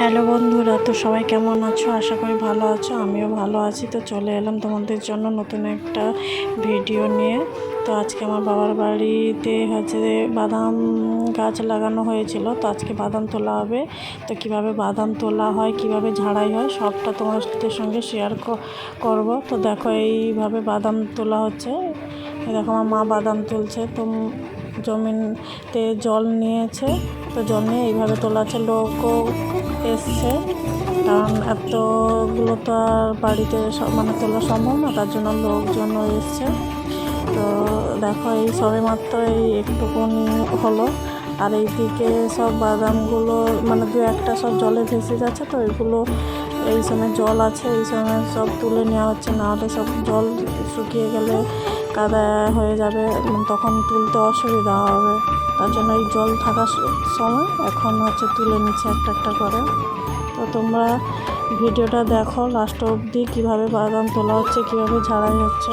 Hello বন্ধুরা, তো সবাই কেমন আছো? আশা করি ভালো আছো, আমিও ভালো আছি। তো চলে এলাম তোমাদের জন্য নতুন একটা ভিডিও নিয়ে। তো আজকে আমার বাবার বাড়িতে হচ্ছে বাদাম গাছ লাগানো হয়েছিল, তো আজকে বাদাম তোলা হবে। তো কীভাবে বাদাম তোলা হয়, কীভাবে ঝাড়াই হয়, সবটা তোমাদের সঙ্গে শেয়ার করব। তো দেখো এইভাবে বাদাম তোলা হচ্ছে। দেখো আমার মা বাদাম তুলছে, তো জমিনতে জল নিয়েছে, তো জল নিয়ে এইভাবে তোলা আছে লোকও এসছে। কারণ এতগুলো তো আর বাড়িতে মানে তোলা সম্ভব না, তার জন্য লোকজনও এসছে। তো দেখো এই সবে মাত্র এই একটুকুনি হলো। আর এইদিকে সব বাদামগুলো মানে দু একটা সব জলে ভেসে যাচ্ছে তো, এগুলো এই সময় জল আছে, এই সময় সব তুলে নেওয়া হচ্ছে, না হলে সব জল শুকিয়ে গেলে কাদা হয়ে যাবে, তখন তুলতে অসুবিধা হবে। তার জন্য এই জল থাকার সময় এখন হচ্ছে তুলে নিচ্ছে একটা একটা করে। তো তোমরা ভিডিওটা দেখো লাস্ট অবধি কীভাবে বাদাম তোলা হচ্ছে, কীভাবে ঝাড়াই হচ্ছে।